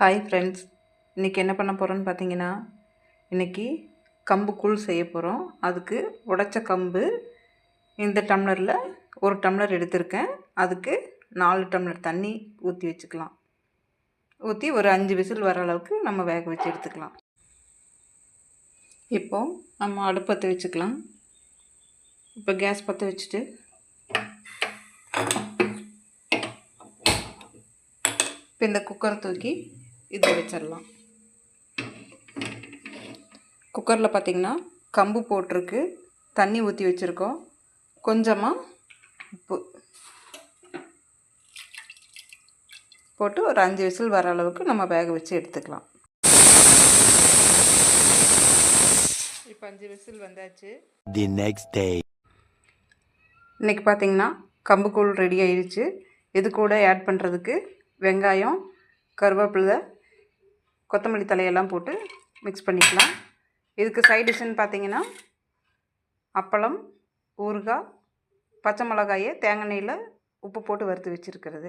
Hi friends இன்றைக்கி என்ன பண்ண போகிறோன்னு பார்த்தீங்கன்னா இன்றைக்கி கம்பு கூழ் செய்ய போகிறோம் அதுக்கு உடைச்ச கம்பு இந்த டம்ளரில் ஒரு டம்ளர் எடுத்திருக்கேன். அதுக்கு நாலு டம்ளர் தண்ணி ஊற்றி வச்சுக்கலாம். ஊற்றி ஒரு அஞ்சு விசில் வர அளவுக்கு நம்ம வேக வச்சு எடுத்துக்கலாம். இப்போ நம்ம அடுப்பத்தை வச்சுக்கலாம். இப்போ கேஸ் பற்ற வச்சுட்டு இப்போ இந்த குக்கரை தூக்கி இதில் வச்சிடலாம் குக்கரில் பார்த்திங்கன்னா கம்பு போட்டிருக்கு. தண்ணி ஊற்றி வச்சுருக்கோம். கொஞ்சமாக உப்பு போட்டு ஒரு அஞ்சு விசில் வர அளவுக்கு நம்ம வேக வச்சு எடுத்துக்கலாம். இப்போ அஞ்சு விசில் வந்தாச்சு. The next day. இன்றைக்கி பார்த்தீங்கன்னா கம்புக்கூழ் ரெடி ஆயிடுச்சு இது கூட ஆட் பண்ணுறதுக்கு வெங்காயம் கருவேப்பிலை கொத்தமல்லி தலையெல்லாம் போட்டு மிக்ஸ் பண்ணிக்கலாம். இதுக்கு சைட் டிஷ்ஷுன்னு பார்த்தீங்கன்னா அப்பளம் ஊறுகாய் பச்சை மிளகாயை தேங்காய் எண்ணெயில் உப்பு போட்டு வறுத்து வச்சுருக்கிறது.